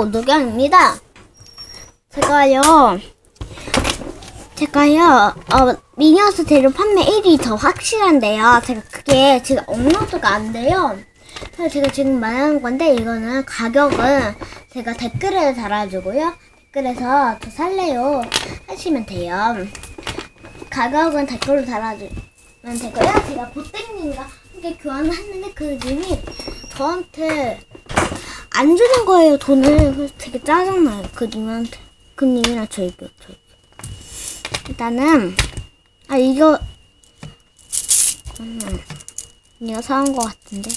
노경입니다. 제가요, 제가요, 어, 미니어스 재료 판매 1위 더 확실한데요. 제가 그게 지금 업로드가 안 돼요. 그래서 제가 지금 말하는 건데, 이거는 가격은 제가 댓글에 달아주고요. 댓글에서 저 살래요 하시면 돼요. 가격은 댓글로 달아주면 되고요. 제가 보땡님과 함께 교환을 했는데 그 님이 저한테 안 주는 거예요 돈을. 그래서 되게 짜증나요 그 님한테. 그 님이나 저에게 저에게 일단은 아 이거 음, 이거 사온 거 같은데.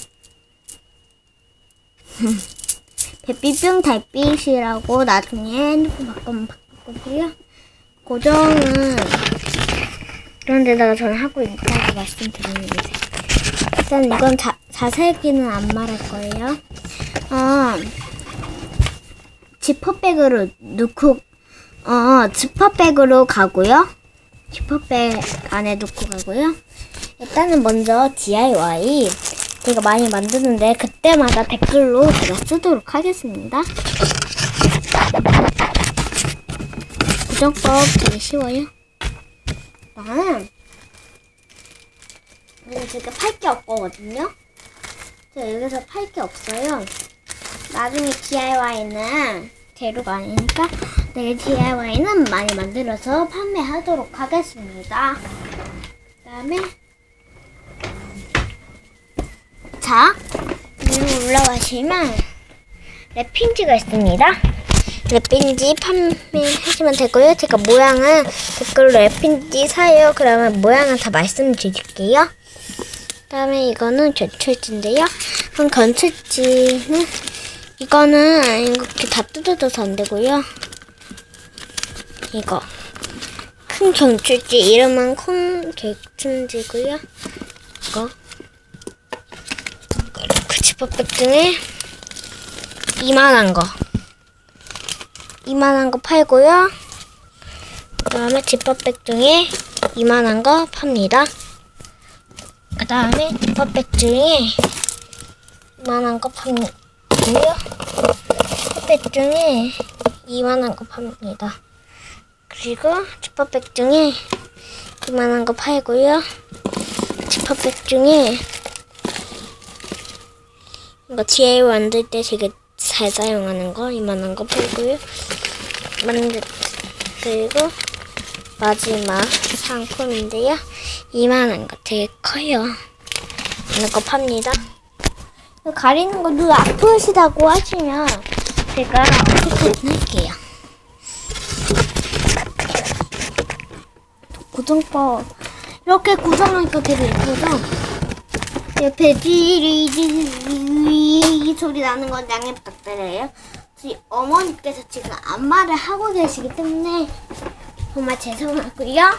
별빛병 달빛이라고 나중에 핸드폰 바꾸면 바꾸고요. 고정은 이런 데다가 저는 하고 있다고 말씀드리는데 일단 이건 자, 자세히는 안 말할 거예요 아, 지퍼백으로 넣고, 어, 지퍼백으로 가고요. 지퍼백 안에 넣고 가고요. 일단은 먼저 DIY 제가 많이 만드는데 그때마다 댓글로 제가 쓰도록 하겠습니다. 구정법 되게 쉬워요. 나는 이거 제가 팔 게 없거든요. 제가 여기서 팔 게 없어요. 나중에 DIY는 재료가 아니니까 내일 DIY는 많이 만들어서 판매하도록 하겠습니다. 그 다음에 자 위로 올라가시면 랩핀지가 있습니다. 랩핀지 판매하시면 되고요. 제가 모양은 댓글로 랩핀지 사요. 그러면 모양은 다 말씀드릴게요. 그 다음에 이거는 견출지인데요. 그럼 견출지는 이거는 이렇게 다 뜯어져서 안 되고요. 이거 큰 견출지 이름은 콩 견출지고요. 이거 그 지퍼백 중에 이만한 거 이만한 거 팔고요. 그다음에 지퍼백 중에 이만한 거 팝니다. 그 다음에 지퍼백 중에 이만한 거 팝니다. 고요 지퍼백 중에 이만한 거 팝니다. 그리고 지퍼백 중에 이만한 거 팔고요. 지퍼백 중에 이거 DIY 만들 때 되게 잘 사용하는 거 이만한 거 팔고요. 만들 그리고 마지막 상품인데요. 이만한 거 되게 커요. 이런 거 팝니다. 가리는 거 눈 아프시다고 하시면 제가 어떻게든 할게요. 고정법 이렇게 고정하니까 되게 예쁘죠? 옆에 찌리지리 소리 나는 건 양해 부탁드려요. 저희 어머니께서 지금 안마를 하고 계시기 때문에 정말 죄송하고요.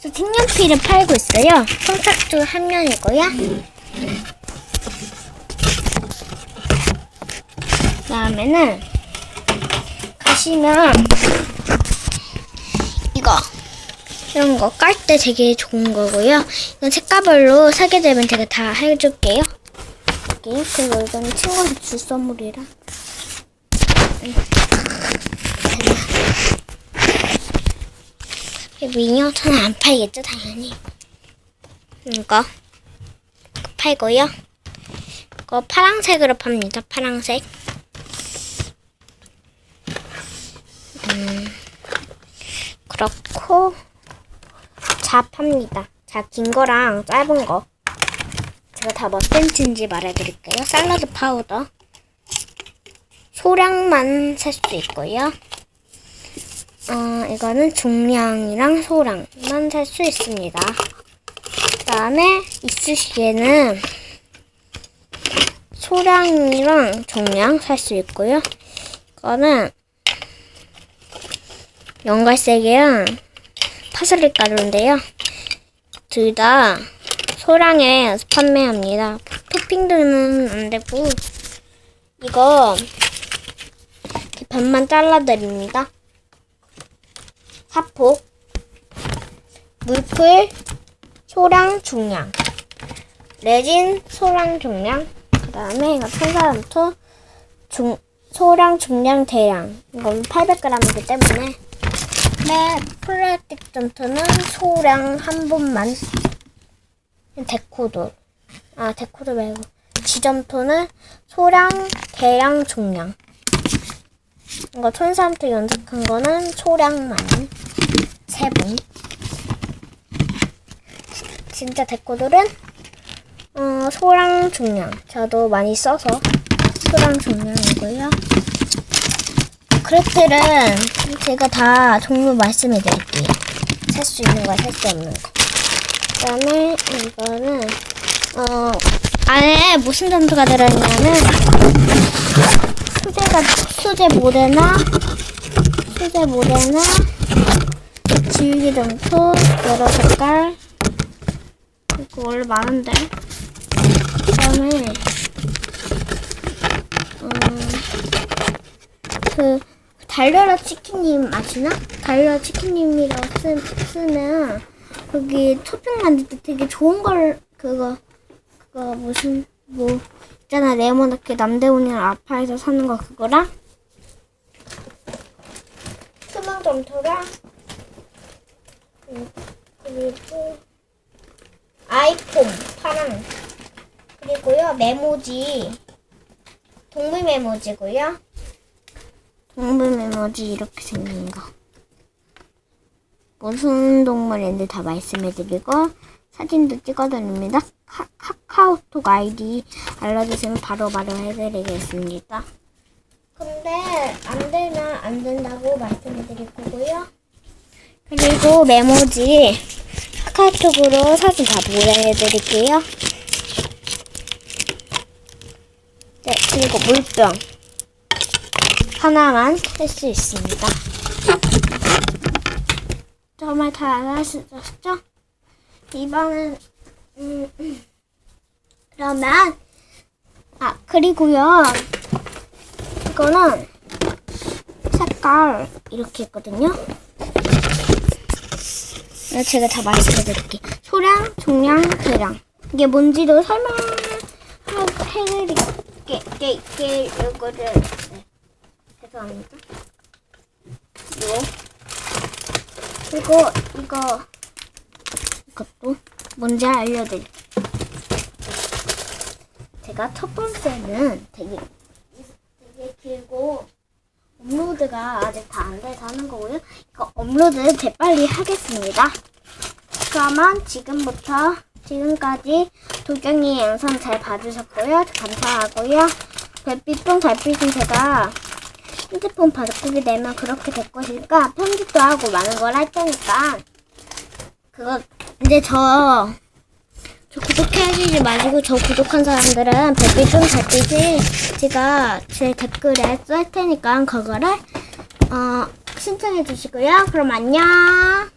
저 색연필을 팔고 있어요. 손탁도 한 면이고요. 다음에는 가시면 이거 이런 거 깔 때 되게 좋은 거고요. 이건 색깔별로 사게 되면 제가 다 해줄게요. 여기 그리고 이거는 친구한테 줄 선물이라. 미니어처는 안 팔겠죠, 당연히. 이거 팔고요. 이거 파랑색으로 팝니다. 파랑색. 음, 그렇고 자 팝니다. 자 긴 거랑 짧은 거. 제가 다 몇 센치인지 말해드릴게요. 샐러드 파우더. 소량만 살 수 있고요. 어, 이거는 중량이랑 소량만 살 수 있습니다. 그 다음에 이쑤시개는 소량이랑 중량 살 수 있고요. 이거는 연갈색이랑 파슬리 가루인데요. 둘 다 소량에 판매합니다. 토핑들은 안 되고 이거 반만 잘라드립니다. 사포, 물풀, 소량, 중량, 레진, 소량, 중량, 그 다음에 이거 탄사람토, 중, 소량, 중량, 대량. 이건 800g이기 때문에. 네, 플라스틱 점토는 소량 한 분만. 데코도. 아, 데코도 말고. 지점토는 소량, 대량, 중량. 이거 촌삼토 연습한 거는 소량만. 세 분. 진짜 데코들은 어, 소량 중량. 저도 많이 써서 소량 중량이고요. 그릇들은 제가 다 종류 말씀해 드릴게요. 살 수 있는 거, 살 수 없는 거. 그 다음에 이거는, 어, 안에 무슨 점토가 들어있냐면, 수제가, 수제 모래나, 수제 모래나, 지우개 점토, 여러 색깔, 이거 원래 많은데. 그 다음에, 음, 그, 달려라 치킨님 아시나? 달려라 치킨님이라고 쓰, 쓰면, 거기 토핑 만들 때 되게 좋은 걸, 그거, 그거 무슨, 뭐, 있잖아. 네모나게 남대문이랑 아파에서 사는 거 그거랑, 수망 점토랑, 음, 그리고, 아이폰 파랑 그리고요 메모지 동물 메모지고요 동물 메모지? 이렇게 생긴 거. 무슨 동물인지 다 말씀해드리고 사진도 찍어드립니다. 카, 카카오톡 아이디 알려주시면 바로 바로 해드리겠습니다. 근데 안 되면 안 된다고 말씀드릴 거고요. 그리고 메모지. 카카오톡으로 사진 다 보내드릴게요. 네, 그리고 물병 하나만 할 수 있습니다. 정말 다 알아주셨죠? 이번엔 음, 음. 그러면 아 그리고요 이거는 색깔 이렇게 있거든요. 네, 제가 다 말씀해드릴게요. 소량, 종량, 대량. 이게 뭔지도 설명해드릴게, 이거를. 네. 죄송합니다. 요. 그리고 이거, 이것도 뭔지 알려드릴게요. 제가 첫 번째는 되게, 되게 길고, 업로드가 아직 다 안 돼서 하는 거고요. 이거 업로드 재빨리 하겠습니다. 그러면 지금부터 지금까지 도경이 영상 잘 봐주셨고요. 감사하고요. 별빛동 달빛은 제가 핸드폰 바꾸게 되면 그렇게 될 것이니까 편집도 하고 많은 걸 할 테니까 그거 이제 저, 저 구독해주지 마시고 저 구독한 사람들은 별빛동 달빛을 제가 제 댓글에 쓸 테니까 그거를 어, 신청해 주시고요. 그럼 안녕.